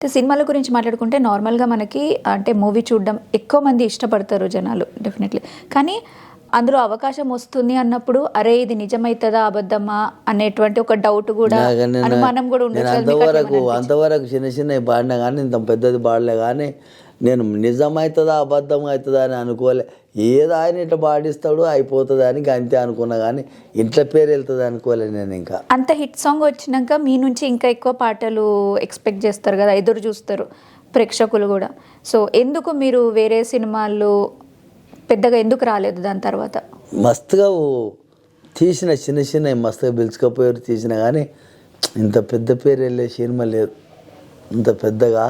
సినిమాల గురించి మాట్లాడుకుంటే నార్మల్గా మనకి అంటే మూవీ చూడడం ఎక్కువ మంది ఇష్టపడతారు జనాలు డెఫినెట్లీ. కానీ అందులో అవకాశం వస్తుంది అన్నప్పుడు అరే ఇది నిజమైతుందా అబద్ధమా అనేటువంటి ఒక డౌట్ కూడా అనుమానం కూడా అట్లా అంతవరకు అంతవరకు చిన్న చిన్నవి పాడినా కానీ ఇంత పెద్దది పాడలే కానీ నేను నిజమవుతుందా అబద్ధం అవుతుందా అని అనుకోలే. ఏదో ఆయన ఇట్లా పాడిస్తాడు అయిపోతుంది అని అంతే అనుకున్నా కానీ ఇంట్లో పేరు వెళ్తుంది అనుకోలే నేను ఇంకా. అంత హిట్ సాంగ్ వచ్చినాక మీ నుంచి ఇంకా ఎక్కువ పాటలు ఎక్స్పెక్ట్ చేస్తారు కదా ఎదురు చూస్తారు ప్రేక్షకులు కూడా. సో ఎందుకు మీరు వేరే సినిమాల్లో పెద్దగా ఎందుకు రాలేదు దాని తర్వాత? మస్తుగా తీసిన చిన్న చిన్న మస్తుగా పిలుచుకపోయారు తీసిన కానీ ఇంత పెద్ద పేరు వెళ్ళే సినిమా లేదు. ఇంత పెద్దగా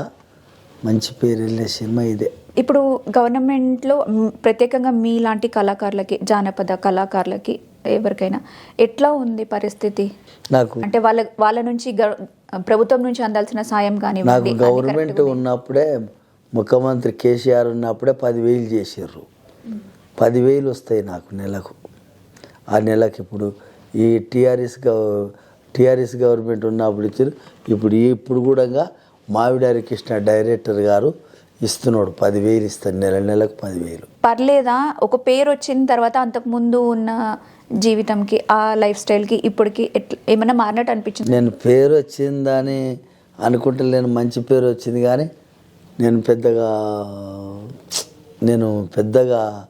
మంచి పేరు వెళ్ళే సినిమా ఇదే. ఇప్పుడు గవర్నమెంట్లో మ్, ప్రత్యేకంగా మీలాంటి కళాకారులకి జానపద కళాకారులకి ఎవరికైనా ఎట్లా ఉంది పరిస్థితి? నాకు అంటే వాళ్ళ వాళ్ళ నుంచి ప్రభుత్వం నుంచి అందాల్సిన సాయం నాకు కానివ్వండి గవర్నమెంట్ ఉన్నప్పుడే ముఖ్యమంత్రి కేసీఆర్ ఉన్నప్పుడే పదివేలు చేసారు పదివేలు వస్తాయి నాకు నెలకు. ఆ నెలకు ఇప్పుడు ఈ టీఆర్ఎస్ టీఆర్ఎస్ గవర్నమెంట్ ఉన్నప్పుడు ఇచ్చారు. ఇప్పుడు ఇప్పుడు కూడా మావిడి హరికృష్ణ డైరెక్టర్ గారు ఇస్తున్నాడు. పదివేలు ఇస్తాడు. నెల నెలకు పదివేలు. పర్లేదా? ఒక పేరు వచ్చిన తర్వాత అంతకు ముందు ఉన్న జీవితంకి ఆ లైఫ్ స్టైల్కి ఇప్పటికి ఎట్లా ఏమైనా మారినట్టు అనిపించింది? నేను పేరు వచ్చిందని అనుకుంటలేను మంచి పేరు వచ్చింది కానీ నేను పెద్దగా నేను పెద్దగా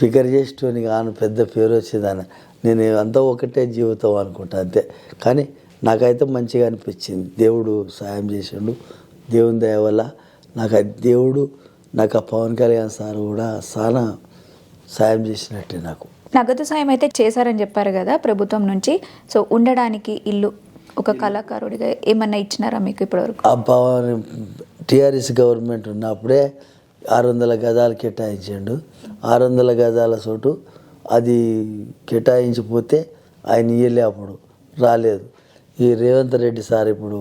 ఫికర్ చేసేటోని కాను. పెద్ద పేరు వచ్చిందని. నేను అంతా ఒకటే జీవితం అనుకుంటా. అంతే. కానీ నాకైతే మంచిగా అనిపించింది. దేవుడు సాయం చేసిండు దేవుని దయ వల్ల నాకు ఆ దేవుడు నాకు ఆ పవన్ కళ్యాణ్ సార్ కూడా చాలా సాయం చేసినట్టే నాకు. నగదు సాయం అయితే చేశారని చెప్పారు కదా ప్రభుత్వం నుంచి. సో ఉండడానికి ఇల్లు ఒక కళాకారుడిగా ఏమన్నా ఇచ్చినారా మీకు ఇప్పటివరకు? ఆ పవన్ టీఆర్ఎస్ గవర్నమెంట్ ఉన్నప్పుడే ఆరు వందల గజాలు కేటాయించాడు. ఆరు వందల గజాల చోటు అది కేటాయించిపోతే ఆయన ఇయ్యలే అప్పుడు. రాలేదు. ఈ రేవంత్ రెడ్డి సార్ ఇప్పుడు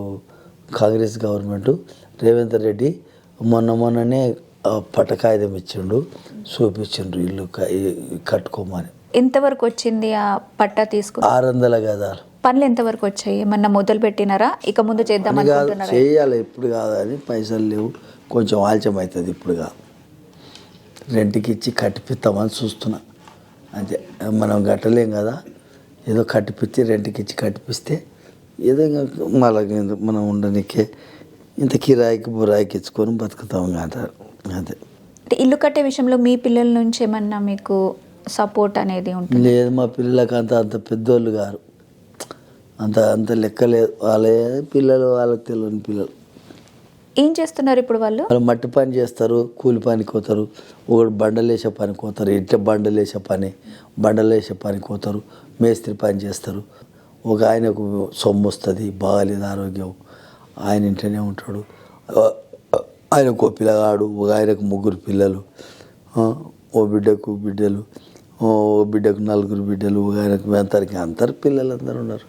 కాంగ్రెస్ గవర్నమెంట్ రేవంత్ రెడ్డి మొన్న మొన్ననే కాగితం ఇచ్చిండు చూపించిండు ఇల్లు కట్టుకోమని. ఎంతవరకు వచ్చింది ఆ పట్టా తీసుకు? ఆరు వందల గజాలు పనులు ఎంతవరకు వచ్చాయి? ఏమన్నా మొదలు పెట్టినారా? ఇక ముందు చేద్దాం అని కాదు చేయాలి ఇప్పుడు కాదని పైసలు లేవు. కొంచెం ఆలస్యం అవుతుంది ఇప్పుడు కాదు రెంట్కి ఇచ్చి కట్టిపిస్తామని చూస్తున్నా. అంతే. మనం కట్టలేం కదా? ఏదో కట్టిపిచ్చి రెంట్కి ఇచ్చి కట్టిపిస్తే ఏదో ఇంకా మళ్ళీ మనం ఉండనికే ఇంత కిరాయికి బురాయికి ఇచ్చుకొని బతుకుతాం అంటారు అంతే అంటే ఇల్లు కట్టే విషయంలో మీ పిల్లల నుంచి ఏమన్నా మీకు సపోర్ట్ అనేది ఉంటుంది? లేదు మా పిల్లలకు అంత అంత పెద్దోళ్ళు గారు అంత అంత లెక్క లేదు. వాళ్ళే పిల్లలు వాళ్ళకి తెలియని పిల్లలు. ఏం చేస్తున్నారు ఇప్పుడు వాళ్ళు? వాళ్ళు మట్టి పని చేస్తారు కూలి పనికి పోతారు ఒకడు బండలేసే పనికి పోతారు ఇట్లా బండలేసే పని బండలేసే పనికి పోతారు మేస్త్రి పని చేస్తారు. ఒక ఆయనకు సొమ్ము వస్తుంది బాగాలేదు ఆరోగ్యం. ఆయన ఇంట్లోనే ఉంటాడు. ఆయన ఆయనకు పిల్లగాడు ఒక ఆయనకు ముగ్గురు పిల్లలు. ఓ బిడ్డకు బిడ్డలు. ఓ బిడ్డకు నలుగురు బిడ్డలు ఒక ఆయనకు అంతరికి అందరు పిల్లలు అందరు ఉన్నారు.